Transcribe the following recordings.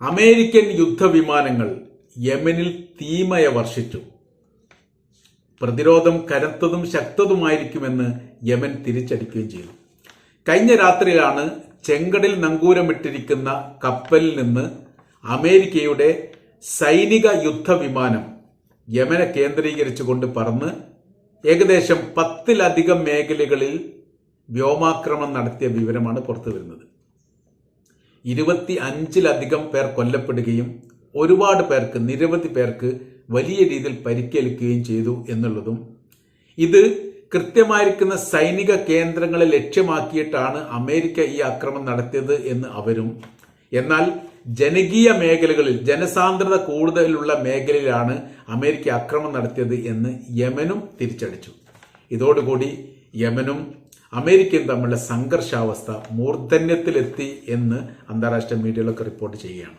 American യുദ്ധവിമാനങ്ങൾ യമനിൽ തീമയ വർഷിച്ചു. പ്രതിരോധം കനത്തതും ശക്തതുമായിരിക്കുമെന്ന് യമൻ തിരിച്ചടിക്കുകയും ചെയ്തു. കഴിഞ്ഞ രാത്രിയിലാണ് ചെങ്കടിൽ നങ്കൂരമിട്ടിരിക്കുന്ന കപ്പലിൽ നിന്ന് അമേരിക്കയുടെ സൈനിക യുദ്ധവിമാനം യമനെ കേന്ദ്രീകരിച്ചുകൊണ്ട് പറന്ന് ഏകദേശം പത്തിലധികം മേഖലകളിൽ വ്യോമാക്രമണം നടത്തിയ വിവരമാണ് പുറത്തു വരുന്നത് ഇരുപത്തി അഞ്ചിലധികം പേർ കൊല്ലപ്പെടുകയും ഒരുപാട് പേർക്ക് നിരവധി പേർക്ക് വലിയ രീതിയിൽ പരിക്കേൽക്കുകയും ചെയ്തു എന്നുള്ളതും ഇത് കൃത്യമായിരിക്കുന്ന സൈനിക കേന്ദ്രങ്ങളെ ലക്ഷ്യമാക്കിയിട്ടാണ് അമേരിക്ക ഈ ആക്രമണം നടത്തിയത് എന്ന് അവരും. എന്നാൽ ജനകീയ മേഖലകളിൽ ജനസാന്ദ്രത കൂടുതലുള്ള മേഖലയിലാണ് അമേരിക്ക ആക്രമണം നടത്തിയത് എന്ന് യമനും തിരിച്ചടിച്ചു. ഇതോടുകൂടി യമനും അമേരിക്കയും തമ്മിലുള്ള സംഘർഷാവസ്ഥ മൂർധന്യത്തിലെത്തി എന്ന് അന്താരാഷ്ട്ര മീഡിയകളൊക്കെ റിപ്പോർട്ട് ചെയ്യുകയാണ്.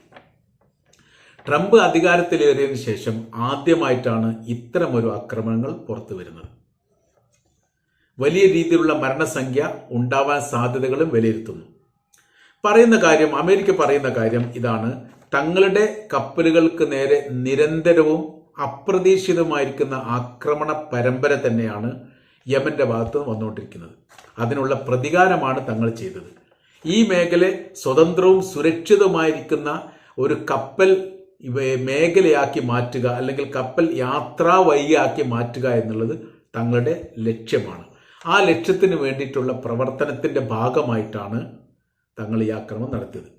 ട്രംപ് അധികാരത്തിലേറിയതിനു ശേഷം ആദ്യമായിട്ടാണ് ഇത്തരമൊരു ആക്രമണങ്ങൾ പുറത്തു വരുന്നത്. വലിയ രീതിയിലുള്ള മരണസംഖ്യ ഉണ്ടാവാൻ സാധ്യതകളും വിലയിരുത്തുന്നു. പറയുന്ന കാര്യം അമേരിക്ക പറയുന്ന കാര്യം ഇതാണ്. തങ്ങളുടെ കപ്പലുകൾക്ക് നേരെ നിരന്തരവും അപ്രതീക്ഷിതമായിരിക്കുന്ന ആക്രമണ പരമ്പര തന്നെയാണ് യമന്റെ ഭാഗത്ത് വന്നുകൊണ്ടിരിക്കുന്നത്. അതിനുള്ള പ്രതികാരമാണ് തങ്ങൾ ചെയ്തത്. ഈ മേഖല സ്വതന്ത്രവും സുരക്ഷിതവുമായിരിക്കുന്ന ഒരു കപ്പൽ മേഖലയാക്കി മാറ്റുക അല്ലെങ്കിൽ കപ്പൽ യാത്രാ വഴിയാക്കി മാറ്റുക എന്നുള്ളത് തങ്ങളുടെ ലക്ഷ്യമാണ്. ആ ലക്ഷ്യത്തിന് വേണ്ടിയിട്ടുള്ള പ്രവർത്തനത്തിന്റെ ഭാഗമായിട്ടാണ് തങ്ങൾ ഈ ആക്രമണം നടത്തിയത്.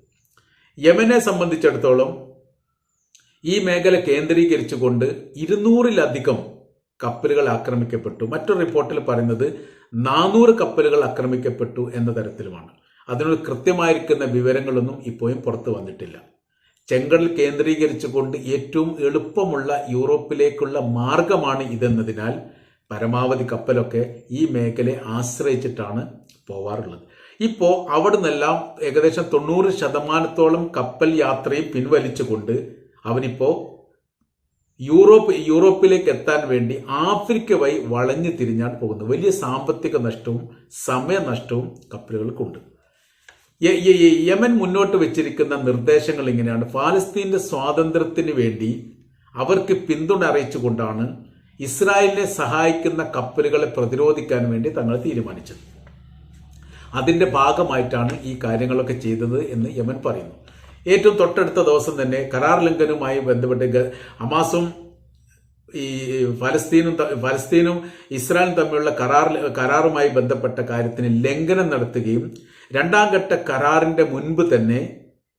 യമനെ സംബന്ധിച്ചിടത്തോളം ഈ മേഖല കേന്ദ്രീകരിച്ചുകൊണ്ട് ഇരുന്നൂറിലധികം കപ്പലുകൾ ആക്രമിക്കപ്പെട്ടു. മറ്റൊരു റിപ്പോർട്ടിൽ പറയുന്നത് നാനൂറ് കപ്പലുകൾ ആക്രമിക്കപ്പെട്ടു എന്ന തരത്തിലുമാണ്. അതിനൊരു കൃത്യമായിരിക്കുന്ന വിവരങ്ങളൊന്നും ഇപ്പോഴും പുറത്തു വന്നിട്ടില്ല. ചെങ്കടൽ കേന്ദ്രീകരിച്ചുകൊണ്ട് ഏറ്റവും എളുപ്പമുള്ള യൂറോപ്പിലേക്കുള്ള മാർഗമാണ് ഇതെന്നതിനാൽ പരമാവധി കപ്പലൊക്കെ ഈ മേഖലയെ ആശ്രയിച്ചിട്ടാണ് പോവാറുള്ളത്. ഇപ്പോൾ അവിടെ നിന്നെല്ലാം ഏകദേശം തൊണ്ണൂറ് ശതമാനത്തോളം കപ്പൽ യാത്രയും പിൻവലിച്ചുകൊണ്ട് അവനിപ്പോ യൂറോപ്പ് യൂറോപ്പിലേക്ക് എത്താൻ വേണ്ടി ആഫ്രിക്ക വഴി വളഞ്ഞു തിരിഞ്ഞാണ് പോകുന്നത്. വലിയ സാമ്പത്തിക നഷ്ടവും സമയനഷ്ടവും കപ്പലുകൾക്കുണ്ട്. യമൻ മുന്നോട്ട് വെച്ചിരിക്കുന്ന നിർദ്ദേശങ്ങൾ ഇങ്ങനെയാണ്. ഫാലസ്തീന്റെ സ്വാതന്ത്ര്യത്തിന് വേണ്ടി അവർക്ക് പിന്തുണ അറിയിച്ചുകൊണ്ടാണ് ഇസ്രായേലിനെ സഹായിക്കുന്ന കപ്പലുകളെ പ്രതിരോധിക്കാൻ വേണ്ടി തങ്ങൾ തീരുമാനിച്ചത്. അതിന്റെ ഭാഗമായിട്ടാണ് ഈ കാര്യങ്ങളൊക്കെ ചെയ്തത് എന്ന് യമൻ പറയുന്നു. ഏറ്റവും തൊട്ടടുത്ത ദിവസം തന്നെ കരാർ ലംഘനവുമായി ബന്ധപ്പെട്ട് ഹമാസും ഈ ഫലസ്തീനും ഫലസ്തീനും ഇസ്രായേലും തമ്മിലുള്ള കരാർ കരാറുമായി ബന്ധപ്പെട്ട കാര്യത്തിന് ലംഘനം നടത്തുകയും രണ്ടാം ഘട്ട കരാറിന്റെ മുൻപ് തന്നെ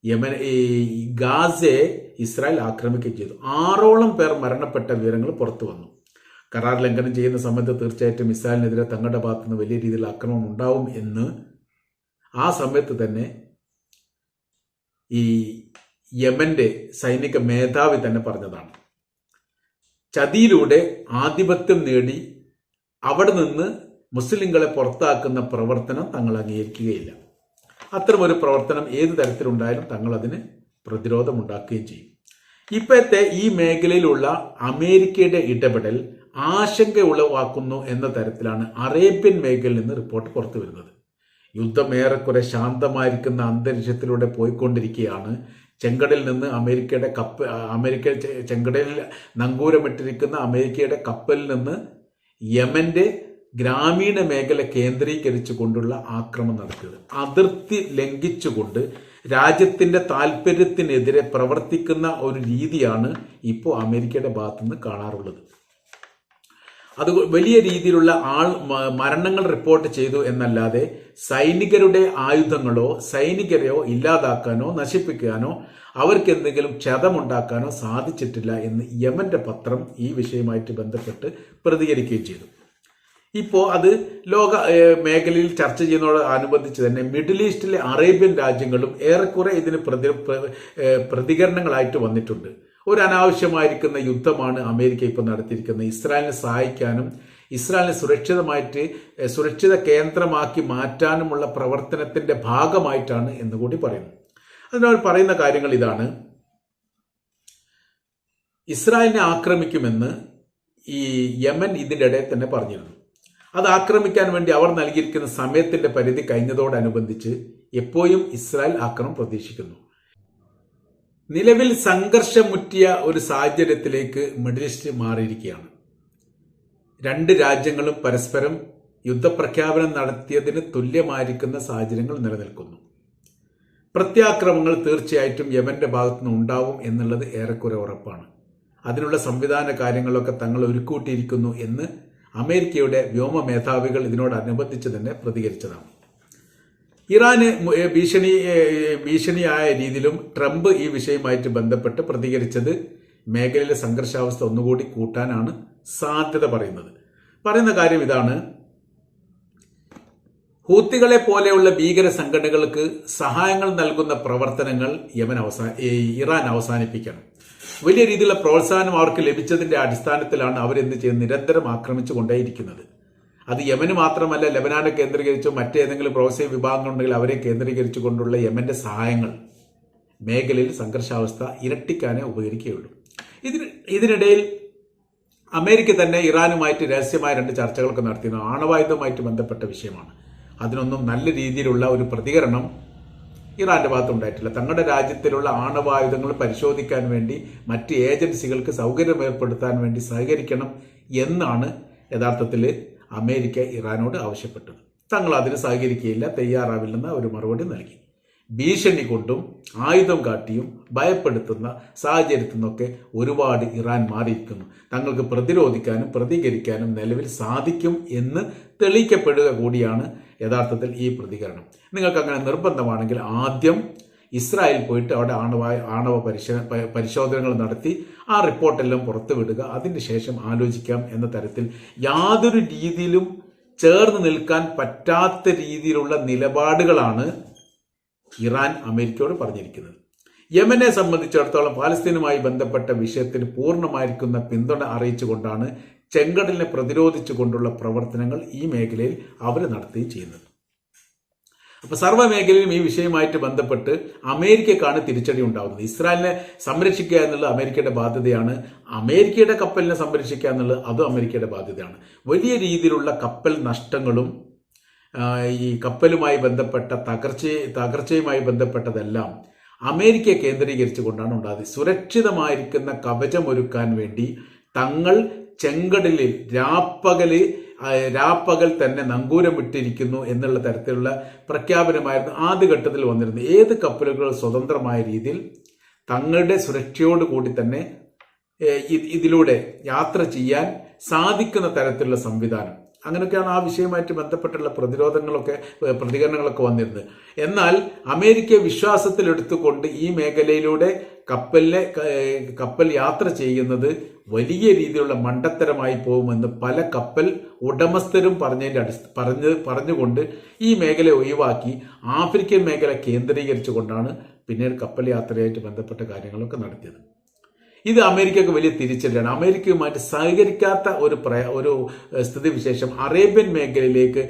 യമൻ ഈ ഗാസയെ ഇസ്രായേൽ ആക്രമിക്കുകയും ചെയ്തു. ആറോളം പേർ മരണപ്പെട്ട വിവരങ്ങൾ പുറത്തു വന്നു. കരാർ ലംഘനം ചെയ്യുന്ന സമയത്ത് തീർച്ചയായിട്ടും ഇസ്രായേലിനെതിരെ തങ്ങളുടെ ഭാഗത്തുനിന്ന് വലിയ രീതിയിൽ ആക്രമണം ഉണ്ടാവും എന്ന് ആ സമയത്ത് തന്നെ ഈ യമന്റെ സൈനിക മേധാവി തന്നെ പറഞ്ഞതാണ്. ചതിയിലൂടെ ആധിപത്യം നേടി അവിടെ നിന്ന് മുസ്ലിങ്ങളെ പുറത്താക്കുന്ന പ്രവർത്തനം തങ്ങൾ അംഗീകരിക്കുകയില്ല. അത്തരമൊരു പ്രവർത്തനം ഏത് തരത്തിലുണ്ടായാലും തങ്ങൾ അതിന് പ്രതിരോധമുണ്ടാക്കുകയും ചെയ്യും. ഇപ്പോഴത്തെ ഈ മേഖലയിലുള്ള അമേരിക്കയുടെ ഇടപെടൽ ആശങ്ക ഉളവാക്കുന്നു എന്ന തരത്തിലാണ് അറേബ്യൻ മേഖലയിൽ നിന്ന് റിപ്പോർട്ട് പുറത്തു വരുന്നത് യുദ്ധം ഏറെക്കുറെ ശാന്തമായിരിക്കുന്ന അന്തരീക്ഷത്തിലൂടെ പോയിക്കൊണ്ടിരിക്കുകയാണ് ചെങ്കടലിൽ നിന്ന് അമേരിക്കയുടെ കപ്പ അമേരിക്ക ചെങ്കടലിൽ നങ്കൂരമിട്ടിരിക്കുന്ന അമേരിക്കയുടെ കപ്പലിൽ നിന്ന് യമന്റെ ഗ്രാമീണ മേഖല കേന്ദ്രീകരിച്ചു കൊണ്ടുള്ള ആക്രമണം നടത്തിയത് അതിർത്തി ലംഘിച്ചുകൊണ്ട് രാജ്യത്തിന്റെ താല്പര്യത്തിനെതിരെ പ്രവർത്തിക്കുന്ന ഒരു രീതിയാണ് ഇപ്പോൾ അമേരിക്കയുടെ ഭാഗത്തുനിന്ന് കാണാറുള്ളത്. അത് വലിയ രീതിയിലുള്ള ആൾ മരണങ്ങൾ റിപ്പോർട്ട് ചെയ്തു എന്നല്ലാതെ സൈനികരുടെ ആയുധങ്ങളോ സൈനികരെയോ ഇല്ലാതാക്കാനോ നശിപ്പിക്കാനോ അവർക്ക് എന്തെങ്കിലും ക്ഷതമുണ്ടാക്കാനോ സാധിച്ചിട്ടില്ല എന്ന് യമന്റെ പത്രം ഈ വിഷയമായിട്ട് ബന്ധപ്പെട്ട് പ്രതികരിക്കുകയും ചെയ്തു. ഇപ്പോൾ അത് ലോക മേഖലയിൽ ചർച്ച ചെയ്യുന്നതോടനുബന്ധിച്ച് തന്നെ മിഡിൽ ഈസ്റ്റിലെ അറേബ്യൻ രാജ്യങ്ങളും ഏറെക്കുറെ ഇതിന് പ്രതി പ്രതികരണങ്ങളായിട്ട് വന്നിട്ടുണ്ട്. ഒരു അനാവശ്യമായിരിക്കുന്ന യുദ്ധമാണ് അമേരിക്ക ഇപ്പോൾ നടത്തിയിരിക്കുന്നത്. ഇസ്രായേലിനെ സഹായിക്കാനും ഇസ്രായേലിനെ സുരക്ഷിതമായിട്ട് സുരക്ഷിത കേന്ദ്രമാക്കി മാറ്റാനുമുള്ള പ്രവർത്തനത്തിന്റെ ഭാഗമായിട്ടാണ് എന്ന് കൂടി പറയുന്നു. അതിനാൽ പറയുന്ന കാര്യങ്ങൾ ഇതാണ്. ഇസ്രായേലിനെ ആക്രമിക്കുമെന്ന് ഈ യമൻ ഇതിന്റെ ഇടയിൽ തന്നെ പറഞ്ഞിരുന്നു. അത് ആക്രമിക്കാൻ വേണ്ടി അവർ നൽകിയിരിക്കുന്ന സമയത്തിന്റെ പരിധി കഴിഞ്ഞതോടനുബന്ധിച്ച് എപ്പോഴും ഇസ്രായേൽ ആക്രമം പ്രതീക്ഷിക്കുന്നു. നിലവിൽ സംഘർഷം സംഘർഷമുറ്റിയ ഒരു സാഹചര്യത്തിലേക്ക് മിഡിൽ ഈസ്റ്റ് മാറിയിരിക്കുകയാണ്. രണ്ട് രാജ്യങ്ങളും പരസ്പരം യുദ്ധപ്രഖ്യാപനം നടത്തിയതിന് തുല്യമായിരിക്കുന്ന സാഹചര്യങ്ങൾ നിലനിൽക്കുന്നു. പ്രത്യാക്രമങ്ങൾ തീർച്ചയായിട്ടും യമന്റെ ഭാഗത്തുനിന്ന് ഉണ്ടാവും എന്നുള്ളത് ഏറെക്കുറെ ഉറപ്പാണ്. അതിനുള്ള സംവിധാന കാര്യങ്ങളൊക്കെ തങ്ങൾ ഒരുക്കൂട്ടിയിരിക്കുന്നു എന്ന് അമേരിക്കയുടെ വ്യോമ മേധാവികൾ ഇതിനോടനുബന്ധിച്ച് തന്നെ പ്രതികരിച്ചതാണ്. ഇറാന് ഭീഷണി ഭീഷണിയായ രീതിയിലും ട്രംപ് ഈ വിഷയവുമായിട്ട് ബന്ധപ്പെട്ട് പ്രതികരിച്ചത് മേഖലയിലെ സംഘർഷാവസ്ഥ ഒന്നുകൂടി കൂട്ടാനാണ് സാധ്യത പറയുന്നത്. പറയുന്ന കാര്യം ഇതാണ്. ഹൂത്തികളെ പോലെയുള്ള ഭീകര സംഘടനകൾക്ക് സഹായങ്ങൾ നൽകുന്ന പ്രവർത്തനങ്ങൾ യമൻ അവസാന ഇറാൻ അവസാനിപ്പിക്കണം. വലിയ രീതിയിലുള്ള പ്രോത്സാഹനം അവർക്ക് ലഭിച്ചതിന്റെ അടിസ്ഥാനത്തിലാണ് അവരെന്ത് ചെയ്യുന്നത്? നിരന്തരം ആക്രമിച്ചു കൊണ്ടേയിരിക്കുന്നത് അത് യമന് മാത്രമല്ല ലബനാനെ കേന്ദ്രീകരിച്ചോ മറ്റേതെങ്കിലും വിഭാഗങ്ങൾ ഉണ്ടെങ്കിൽ അവരെ കേന്ദ്രീകരിച്ചു കൊണ്ടുള്ള യമന്റെ സഹായങ്ങൾ മേഖലയിൽ സംഘർഷാവസ്ഥ ഇരട്ടിക്കാനേ ഉപകരിക്കുകയുള്ളൂ. ഇതിന് ഇതിനിടയിൽ അമേരിക്ക തന്നെ ഇറാനുമായിട്ട് രഹസ്യമായ രണ്ട് ചർച്ചകളൊക്കെ നടത്തിയിരുന്നു. ആണവായുധവുമായിട്ട് ബന്ധപ്പെട്ട വിഷയമാണ്. അതിനൊന്നും നല്ല രീതിയിലുള്ള ഒരു പ്രതികരണം ഇറാന്റെ ഭാഗത്തുണ്ടായിട്ടില്ല. തങ്ങളുടെ രാജ്യത്തിലുള്ള ആണവായുധങ്ങൾ പരിശോധിക്കാൻ വേണ്ടി മറ്റ് ഏജൻസികൾക്ക് സൗകര്യം ഏർപ്പെടുത്താൻ വേണ്ടി സഹകരിക്കണം എന്നാണ് യഥാർത്ഥത്തിൽ അമേരിക്ക ഇറാനോട് ആവശ്യപ്പെട്ടത്. തങ്ങൾ അതിന് സഹകരിക്കുകയില്ല തയ്യാറാവില്ലെന്ന് ഒരു മറുപടി നൽകി. ഭീഷണി കൊണ്ടും ആയുധം കാട്ടിയും ഭയപ്പെടുത്തുന്ന സാഹചര്യത്തിൽ നിന്നൊക്കെ ഒരുപാട് ഇറാൻ മാറിയിരിക്കുന്നു. തങ്ങൾക്ക് പ്രതിരോധിക്കാനും പ്രതികരിക്കാനും നിലവിൽ സാധിക്കും എന്ന് തെളിയിക്കപ്പെടുക കൂടിയാണ് യഥാർത്ഥത്തിൽ ഈ പ്രതികരണം. നിങ്ങൾക്ക് അങ്ങനെ നിർബന്ധമാണെങ്കിൽ ആദ്യം ഇസ്രായേൽ പോയിട്ട് അവിടെ ആണവ ആണവ പരിശ പരിശോധനകൾ നടത്തി ആ റിപ്പോർട്ടെല്ലാം പുറത്തുവിടുക അതിന് ശേഷം ആലോചിക്കാം എന്ന തരത്തിൽ യാതൊരു രീതിയിലും ചേർന്ന് നിൽക്കാൻ പറ്റാത്ത രീതിയിലുള്ള നിലപാടുകളാണ് ഇറാൻ അമേരിക്കയോട് പറഞ്ഞിരിക്കുന്നത്. യമനെ സംബന്ധിച്ചിടത്തോളം പാലസ്തീനുമായി ബന്ധപ്പെട്ട വിഷയത്തിന് പൂർണമായിരിക്കുന്ന പിന്തുണ അറിയിച്ചുകൊണ്ടാണ് ചെങ്കടലിനെ പ്രതിരോധിച്ചുകൊണ്ടുള്ള പ്രവർത്തനങ്ങൾ ഈ മേഖലയിൽ അവർ നടത്തുകയും ചെയ്യുന്നത്. അപ്പൊ സർവമേഖലയിലും ഈ വിഷയമായിട്ട് ബന്ധപ്പെട്ട് അമേരിക്കക്കാണ് തിരിച്ചടി ഉണ്ടാകുന്നത് ഇസ്രായേലിനെ സംരക്ഷിക്കുക എന്നുള്ളത് അമേരിക്കയുടെ ബാധ്യതയാണ്. അമേരിക്കയുടെ കപ്പലിനെ സംരക്ഷിക്കുക എന്നുള്ളത് അതും അമേരിക്കയുടെ ബാധ്യതയാണ്. വലിയ രീതിയിലുള്ള കപ്പൽ നഷ്ടങ്ങളും ഈ കപ്പലുമായി ബന്ധപ്പെട്ട തകർച്ച തകർച്ചയുമായി ബന്ധപ്പെട്ടതെല്ലാം അമേരിക്ക കേന്ദ്രീകരിച്ചുകൊണ്ടാണ് ഉണ്ടായത് സുരക്ഷിതമായിരിക്കുന്ന കവചമൊരുക്കാൻ വേണ്ടി തങ്ങൾ ചെങ്കടലിൽ രാപ്പകൽ രാപ്പകൽ തന്നെ നങ്കൂരം വിട്ടിരിക്കുന്നു എന്നുള്ള തരത്തിലുള്ള പ്രഖ്യാപനമായിരുന്നു ആദ്യഘട്ടത്തിൽ വന്നിരുന്നത്. ഏത് കപ്പലുകൾ സ്വതന്ത്രമായ രീതിയിൽ തങ്ങളുടെ സുരക്ഷയോട് കൂടി തന്നെ ഇതിലൂടെ യാത്ര ചെയ്യാൻ സാധിക്കുന്ന തരത്തിലുള്ള സംവിധാനം. അങ്ങനെയൊക്കെയാണ് ആ വിഷയമായിട്ട് ബന്ധപ്പെട്ടുള്ള പ്രതിരോധങ്ങളൊക്കെ പ്രതികരണങ്ങളൊക്കെ വന്നിരുന്നത്. എന്നാൽ അമേരിക്ക വിശ്വാസത്തിലെടുത്തുകൊണ്ട് ഈ മേഖലയിലൂടെ കപ്പലിലെ കപ്പൽ യാത്ര ചെയ്യുന്നത് വലിയ രീതിയിലുള്ള മണ്ടത്തരമായി പോകുമെന്ന് പല കപ്പൽ ഉടമസ്ഥരും പറഞ്ഞതിന്റെ അടിസ്ഥ പറഞ്ഞ് പറഞ്ഞുകൊണ്ട് ഈ മേഖല ഒഴിവാക്കി ആഫ്രിക്കൻ മേഖല കേന്ദ്രീകരിച്ചുകൊണ്ടാണ് പിന്നീട് കപ്പൽ യാത്രയായിട്ട് ബന്ധപ്പെട്ട കാര്യങ്ങളൊക്കെ നടത്തിയത്. ഇത് അമേരിക്കക്ക് വലിയ തിരിച്ചടിയാണ്. അമേരിക്കയുമായിട്ട് സഹകരിക്കാത്ത ഒരു പ്രയ ഒരു സ്ഥിതിവിശേഷം അറേബ്യൻ മേഖലയിലേക്ക്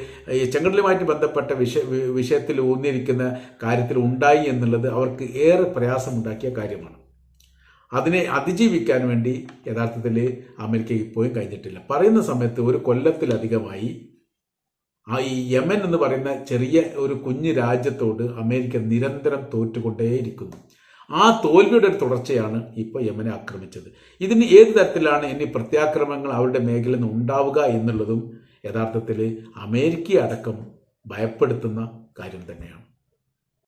ചെങ്കടലുമായിട്ട് ബന്ധപ്പെട്ട വിഷ വിഷയത്തിൽ ഊന്നിയിരിക്കുന്ന കാര്യത്തിൽ ഉണ്ടായി എന്നുള്ളത് അവർക്ക് ഏറെ പ്രയാസമുണ്ടാക്കിയ കാര്യമാണ്. അതിനെ അതിജീവിക്കാൻ വേണ്ടി യഥാർത്ഥത്തിൽ അമേരിക്ക ഇപ്പോഴും കഴിഞ്ഞിട്ടില്ല. പറയുന്ന സമയത്ത് ഒരു കൊല്ലത്തിലധികമായി ആ ഈ യമൻ എന്ന് പറയുന്ന ചെറിയ ഒരു കുഞ്ഞു രാജ്യത്തോട് അമേരിക്ക നിരന്തരം തോറ്റുകൊണ്ടേയിരിക്കുന്നു. ആ തോൽവിയുടെ ഒരു തുടർച്ചയാണ് ഇപ്പോൾ യമനെ ആക്രമിച്ചത്. ഇതിന് ഏത് തരത്തിലാണ് ഇനി പ്രത്യാക്രമങ്ങൾ അവരുടെ മേഖലയിൽ നിന്ന് ഉണ്ടാവുക എന്നുള്ളതും യഥാർത്ഥത്തിൽ അമേരിക്ക അടക്കം ഭയപ്പെടുത്തുന്ന കാര്യം തന്നെയാണ്.